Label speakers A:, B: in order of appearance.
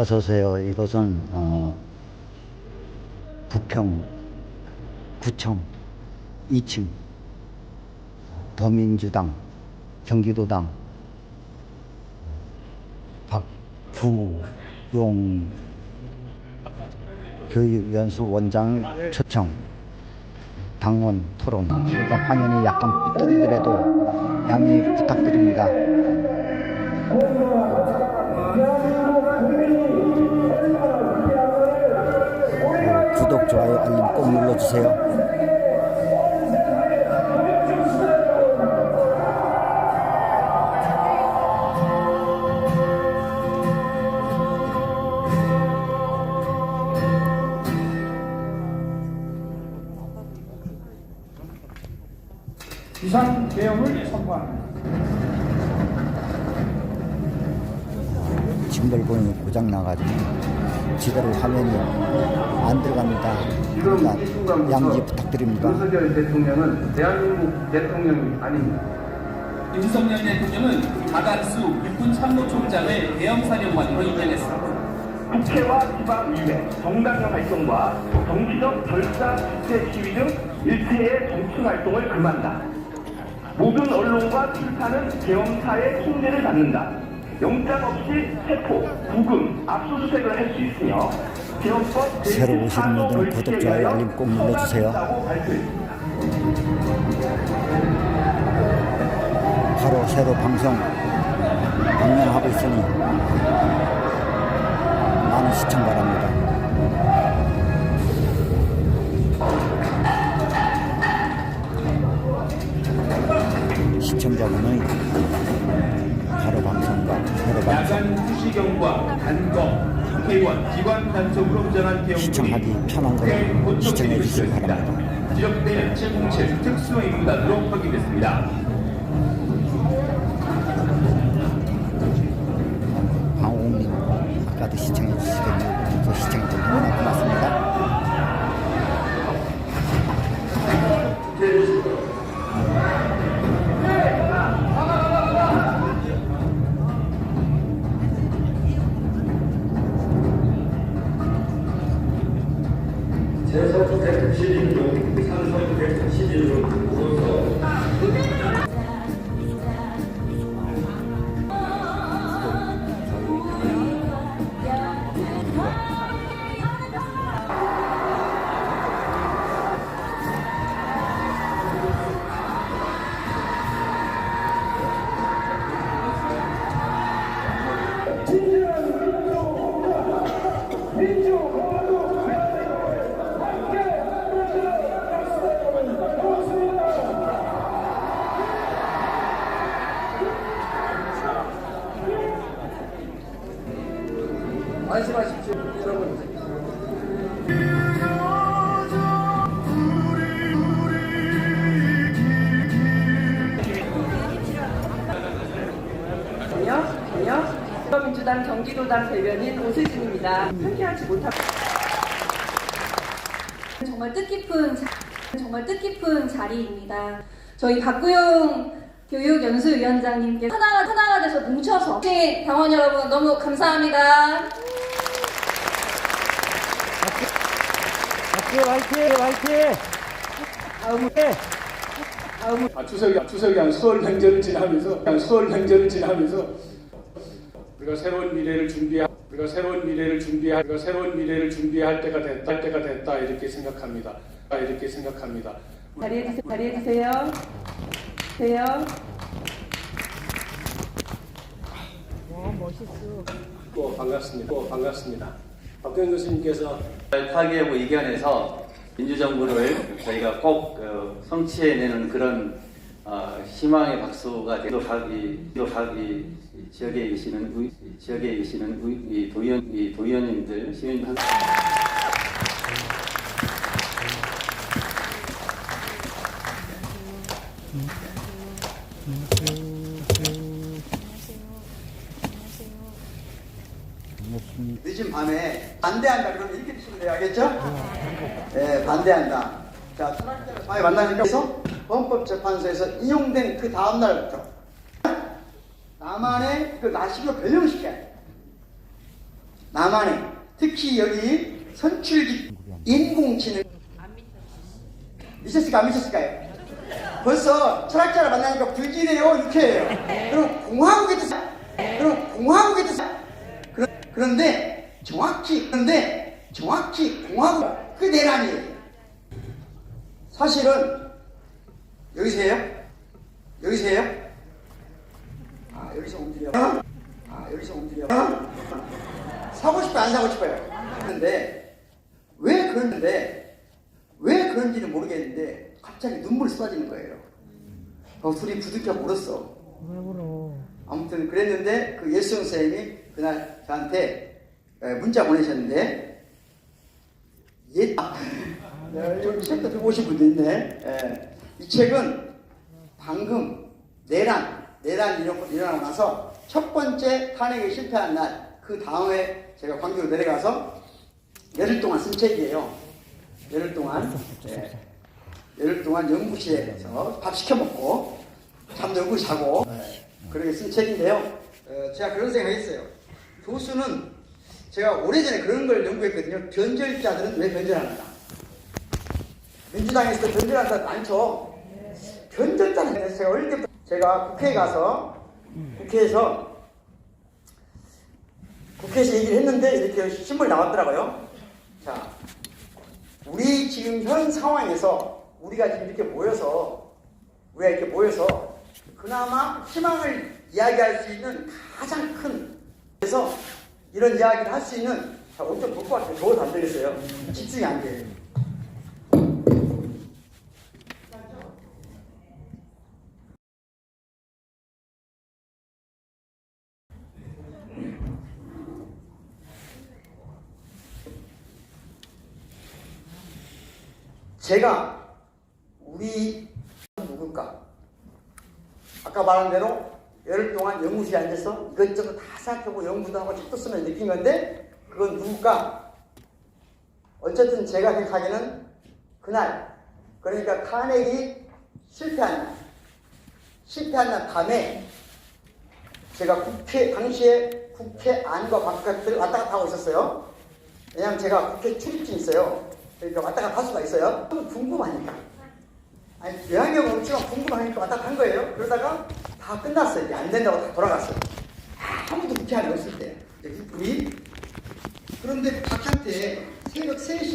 A: 어서 오세요. 이곳은 어, 부평 구청 2층 더민주당 경기도당 박부용 교육연수 원장 초청 당원 토론 그래서 화면이 약간 삐뚤더라도 양해 부탁드립니다. 좋아요, 알림 꼭 눌러주세요.
B: 이상 계엄을 선포합니다.
A: 짐벌본이 고장 나가지고 제대로 화면이 안 들어갑니다. 그러니까 양지 부탁드립니다.
C: 윤석열 대통령은 대한민국 대통령이 아닙니다.
D: 윤석열 대통령은 가간수 육군 참모총장을 대형사령관으로 임명했습니다.
E: 국회와 지방의회, 정당의 활동과 정치적 결사 집회 시위 등 일체의 정치 활동을 금한다. 모든 언론과 출판은 계엄사의 통제를 받는다. 영장 없이 체포, 구금, 압수수색을 할 수 있으며 계엄법
A: 새로 오시는 분들은 구독, 좋아요, 알림 꼭 눌러주세요. 바로 새로 방송 방영하고 있으니 많은 시청 바랍니다. 시청자분의
D: 야간 후시경과 단검, 국회의원, 기관 단속으로 전한 계엄
A: 시청하기 편한 걸로 시청해 주시기 바랍니다.
D: 지역대는 707 특수행위단으로 확인됐습니다.
A: 방호님 아까도 시청해. 그 시청해 주셔서 너무나 고맙습니다.
C: 안심하십시오, 여러분.
F: 민주당 경기도당 대변인 오세진입니다. 함께하지 못하
G: 정말 뜻깊은 자- 정말 뜻깊은 자리입니다. 저희 박구용 교육연수위원장님께 하나가 하나가 돼서 뭉쳐서 당원 여러분 너무 감사합니다.
H: 아, 추석이 추석이 한 수월 명절을 지나면서 한 수월 명절을 지나면서 우리가 새로운 미래를 준비하 우리가 새로운 미래를 준비할 우리가 새로운 미래를 준비할 때가 됐다 할 때가 됐다 이렇게 생각합니다. 아, 이렇게 생각합니다.
F: 자리해 주세요. 자리해 주세요. 세요.
H: 또 반갑습니다. 또 반갑습니다. 박경 교수님께서
I: 파괴하고 이견에서 민주정부를 저희가 꼭 성취해내는 그런 희망의 박수가 되도 각이 도 각이 지역에 계시는 우, 지역에 계시는 우, 이 도의원 이 도의원님들 시민 한 음. 음.
J: 반대한다 그러면 이렇게 드시면 돼요. 알겠죠? 네 반대한다. 자 철학자를 밤에 만나니까 그래서 헌법재판소에서 인용된 그 다음날부터 나만의 그 나식을 변형시켜야 돼. 나만의. 특히 여기 선출기 인공지능. 미쳤을까 안 미쳤을까요? 벌써 철학자를 만나니까 불길해요 유쾌해요. 그럼 공화국의 뜻 그럼 공화국의 뜻 그런, 그런데 정확히 그런데 정확히 공화국 그 내란이에요 사실은 여기세요? 여기세요? 아 여기서 움직여 아 여기서 움직여 사고 싶어요? 안 사고 싶어요? 그런데 왜 그런데 왜 그런지는 모르겠는데 갑자기 눈물이 쏟아지는 거예요. 어, 둘이 부득이가 울었어. 아무튼 그랬는데 그 예수 선생님이 그날 저한테 에, 문자 보내셨는데 예, 아, 책도 들고 오신 분도 있네. 예. 이 책은 방금 내란, 내란 일어- 일어나고 나서 첫 번째 탄핵에 실패한 날, 그 다음에 제가 광주로 내려가서 열흘 동안 쓴 책이에요. 열흘 동안. 예. 열흘 동안 연구실에서 밥 시켜 먹고 잠도 여기 자고 예. 그렇게 쓴 책인데요. 어, 제가 그런 생각했어요. 교수는 제가 오래전에 그런 걸 연구했거든요. 변절자들은 왜 변절하는가? 민주당에서도 변절하는 사람 많죠. 변절자는 제가 어릴 때부터 제가 국회에 가서 국회에서 국회에서 얘기를 했는데 이렇게 신문이 나왔더라고요. 자, 우리 지금 현 상황에서 우리가 지금 이렇게 모여서 우리가 이렇게 모여서 그나마 희망을 이야기할 수 있는 가장 큰 그래서 이런 이야기를 할 수 있는 자, 옷좀 벗고 왔어요. 더워서 안 되겠어요. 집중이 안 돼요. 제가 우리 누굴까? 아까 말한 대로 열흘 동안 연구실에 앉아서 이것저것 다 생각하고 연구도 하고 책도 쓰면서 느낀 건데 그건 누굴까? 어쨌든 제가 생각하기에는 그날 그러니까 탄핵이 실패한 날 실패한 날 밤에 제가 국회 당시에 국회 안과 바깥을 왔다 갔다 하고 있었어요. 왜냐하면 제가 국회 출입증 있어요. 그러니까 왔다 갔다 할 수가 있어요. 좀 궁금하니까. 아니 외환경은 없지만 궁금하니까 왔다 한 거예요. 그러다가 다 끝났어요. 이제 안 된다고 다 돌아갔어요. 아무도 국회 안에 없을 때. 우리 그런데 바깥에 새벽 3시